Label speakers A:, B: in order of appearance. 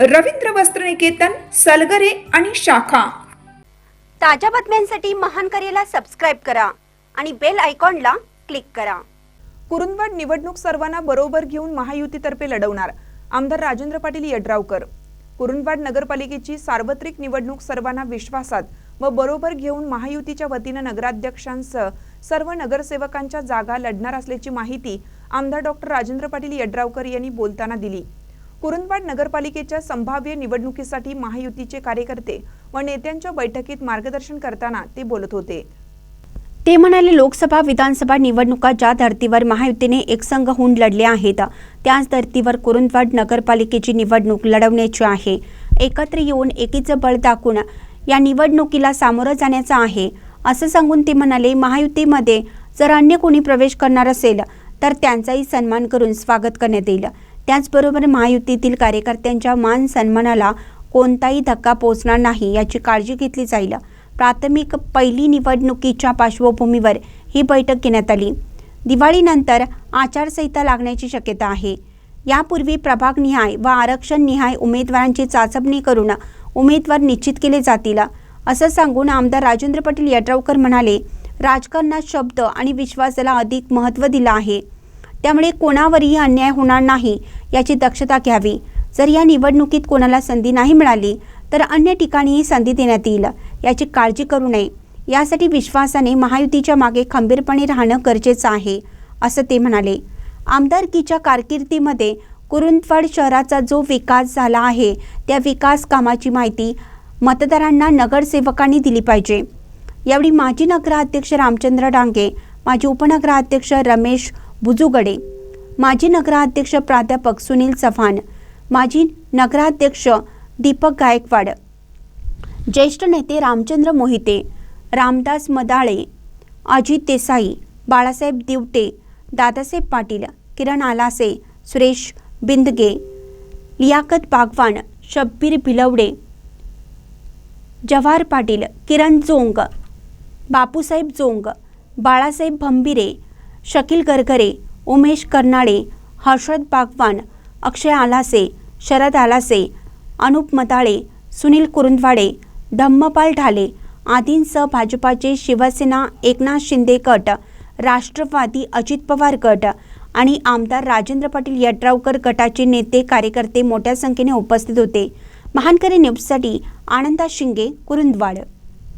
A: रवींद्र वस्त्रनिकेतन सलगरे आणि शाखा.
B: ताज्या बातम्यांसाठी महान करेला सबस्क्राईब करा आणि बेल आयकॉनला क्लिक करा.
A: कुरुंदवाड निवडणूक सर्वांना बरोबर घेऊन महायुतीतर्फे लढवणार आमदार राजेंद्र पाटील यड्रावकर. कुरुंदवाड नगरपालिकेची सार्वत्रिक निवडणूक सर्वांना विश्वासात व बरोबर घेऊन महायुतीच्या वतीनं नगराध्यक्षांसह सर्व नगरसेवकांच्या जागा लढणार असल्याची माहिती आमदार डॉक्टर राजेंद्र पाटील यड्रावकर यांनी बोलताना दिली. कुरुंदवाड नगरपालिकेच्या संभाव्य निवडणुकीसाठी महायुतीचे कार्यकर्ते व नेत्यांच्या बैठकीत मार्गदर्शन करताना ते बोलत होते.
B: ते म्हणाले लोकसभा विधानसभा निवडणुका ज्या धर्तीवर महायुतीने एकसंघ होऊन लढले आहेत त्याच धर्तीवर कुरुंदवाड नगरपालिकेची निवडणूक लढवण्याची आहे. एकत्र येऊन एकीचं बळ दाखवून या निवडणुकीला सामोरं जाण्याचं आहे असं सांगून ते म्हणाले महायुतीमध्ये जर अन्य कोणी प्रवेश करणार असेल तर त्यांचाही सन्मान करून स्वागत करण्यात येईल. त्याचबरोबर महायुतीतील कार्यकर्त्यांच्या मान सन्मानाला कोणताही धक्का पोचणार नाही याची काळजी घेतली जाईल. प्राथमिक पहिली निवडणुकीच्या पार्श्वभूमीवर ही बैठक घेण्यात आली. दिवाळीनंतर आचारसंहिता लागण्याची शक्यता आहे. यापूर्वी प्रभागनिहाय व आरक्षणनिहाय उमेदवारांची चाचपणी करून उमेदवार निश्चित केले जातील. असं सांगून आमदार राजेंद्र पाटील यड्रावकर म्हणाले राजकारणात शब्द आणि विश्वासाला अधिक महत्त्व दिलं आहे. त्यामुळे कोणावरही अन्याय होणार नाही. याची दक्षता घ्यावी. जर या निवडणुकीत कोणाला संधी नाही मिळाली तर अन्य ठिकाणीही संधी देण्यात येईल. याची काळजी करू नये. यासाठी विश्वासाने महायुतीच्या मागे खंबीरपणे राहणं गरजेचं आहे असं ते म्हणाले. आमदारकीच्या कारकिर्दीमध्ये कुरुंदवाड शहराचा जो विकास झाला आहे त्या विकास कामाची माहिती मतदारांना नगरसेवकांनी दिली पाहिजे. यावेळी माजी नगराध्यक्ष रामचंद्र डांगे माजी उपनगराध्यक्ष रमेश बुजुगडे माजी नगराध्यक्ष प्राध्यापक सुनील चव्हाण माजी नगराध्यक्ष दीपक गायकवाड ज्येष्ठ नेते रामचंद्र मोहिते रामदास मदाळे अजित देसाई बाळासाहेब दिवटे दादासाहेब पाटील किरण आलासे सुरेश बिंदगे लियाकत बागवान शब्बीर भिलवडे जवाहर पाटील किरण जोंग बापूसाहेब जोंग बाळासाहेब भंबिरे शकील गरगरे उमेश कर्नाळे हर्षद बागवान अक्षय आलासे शरद आलासे अनुप मताळे सुनील कुरुंदवाडे धम्मपाल ढाले आदींसह भाजपाचे शिवसेना एकनाथ शिंदे गट राष्ट्रवादी अजित पवार गट आणि आमदार राजेंद्र पाटील यड्रावकर गटाचे नेते कार्यकर्ते मोठ्या संख्येने उपस्थित होते. महानकरी न्यूजसाठी आनंदा शिंगे कुरुंदवाड.